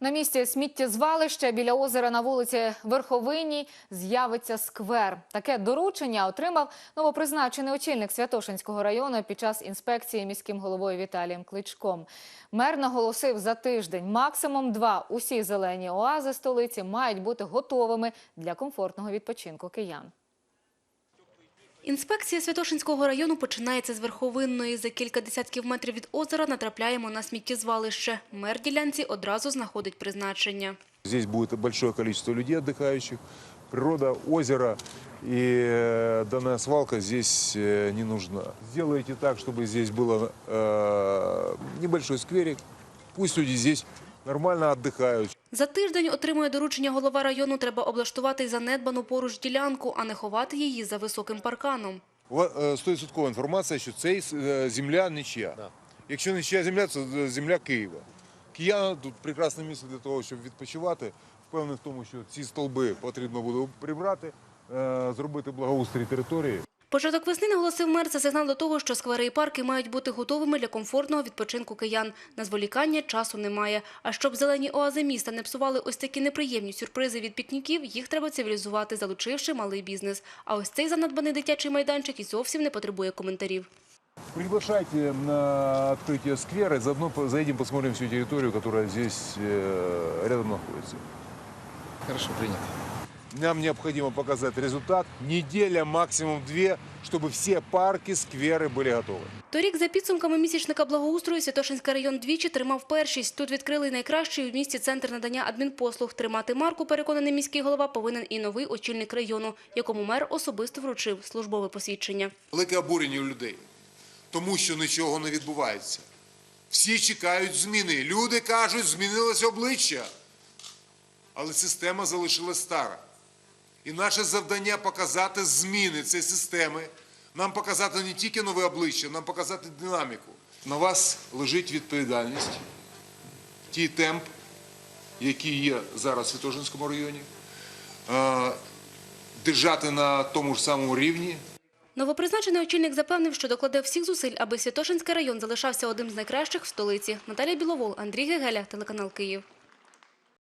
На місці сміттєзвалища біля озера на вулиці Верховинній з'явиться сквер. Таке доручення отримав новопризначений очільник Святошинського району під час інспекції міським головою Віталієм Кличком. Мер наголосив за тиждень, максимум два усі зелені оази столиці мають бути готовими для комфортного відпочинку киян. Інспекція Святошинського району починається з Верховинної. За кілька десятків метрів від озера натрапляємо на сміттєзвалище. Мер ділянці одразу знаходить призначення. Здесь будет большое количество людей отдыхающих, природа, озеро, и э, данная свалка здесь э, не нужна. Сделайте так, чтобы здесь был небольшой скверик, пусть люди здесь нормально отдыхают. За тиждень отримує доручення голова району. Треба облаштувати занедбану поруч ділянку, а не ховати її за високим парканом. Стовідсоткова інформація, що це е, земля нічия. Якщо нічия земля, це е, земля Києва. Кияна тут прекрасне місце для того, щоб відпочивати. Впевнений в тому, що ці столби потрібно буде прибрати, е, зробити благоустрій території. Початок весни, наголосив мер, це сигнал до того, що сквери і парки мають бути готовими для комфортного відпочинку киян. На зволікання часу немає. А щоб зелені оази міста не псували ось такі неприємні сюрпризи від пікніків, їх треба цивілізувати, залучивши малий бізнес. А ось цей занедбаний дитячий майданчик і зовсім не потребує коментарів. Приглашайте на открытие сквера, заодно заедем посмотрим всю территорию, которая здесь э, рядом находится. Хорошо, принято Нам необходимо показать результат. Неделя, максимум две, чтобы все парки, скверы были готовы. Торік, за підсумками місячника благоустрою, Святошинський район двічі тримав першість. Тут відкрили найкращий у місті центр надання адмінпослуг. Тримати марку, переконаний міський голова, повинен і новий очільник району, якому мер особисто вручив службове посвідчення. велике обурення у людей, тому що нічого не відбувається. Всі чекають зміни. Люди кажуть, змінилося обличчя, але система залишилась стара. І наше завдання показати зміни цієї системи, нам показати не тільки нове обличчя, нам показати динаміку. На вас лежить відповідальність, ті темп, який є зараз в Святожинському районі, е, держати на тому ж самому рівні, Новопризначений очільник запевнив, що докладе всіх зусиль, аби Святошинський район залишався одним з найкращих в столиці. Наталія Біловол, Андрій Гегеля, телеканал Київ.